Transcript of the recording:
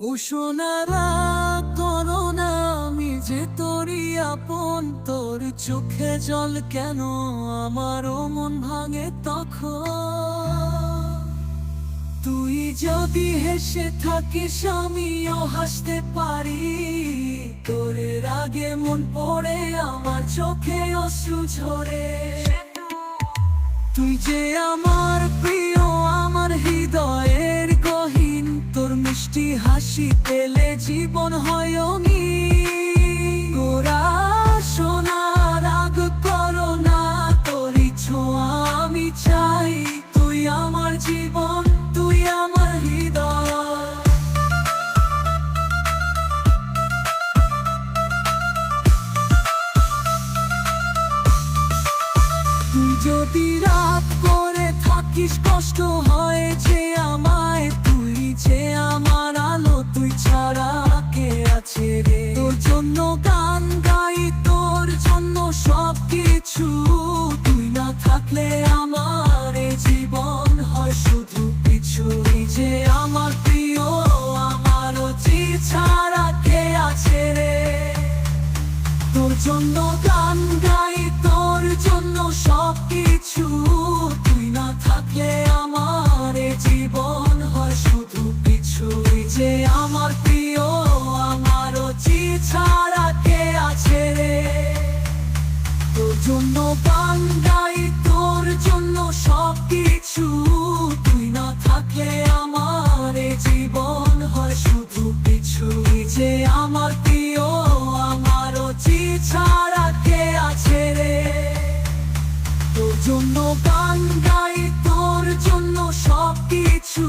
উষোনারা corona আমি যে তোরই আপন। তোর চোখে জল কেন? আমারও মন ভাঙে তখন। তুই যদি হেসে থাকিস, আমিও হাসতে পারি। তোর আগে মন পড়ে, আমার চোখে অশ্রু ঝরে। তুই যে আমার প্রিয় হাসি পেলে জীবন হয়। গোরা আমি চাই তুই আমার জীবন, তুই আমার হৃদয় তুই যদি রাত করে থাকিস, কষ্ট জন্য গান গাই তোর জন্য সব কিছু তুই না থাকলে আমার জীবন হয় শুধু পিছু। যে আমার প্রিয়, আমার চি ছাড়া কে আছে রে? তোর জন্য গান গাই তোর জন্য সব কিছু জন্য গান গাই তোর জন্য সব কিছু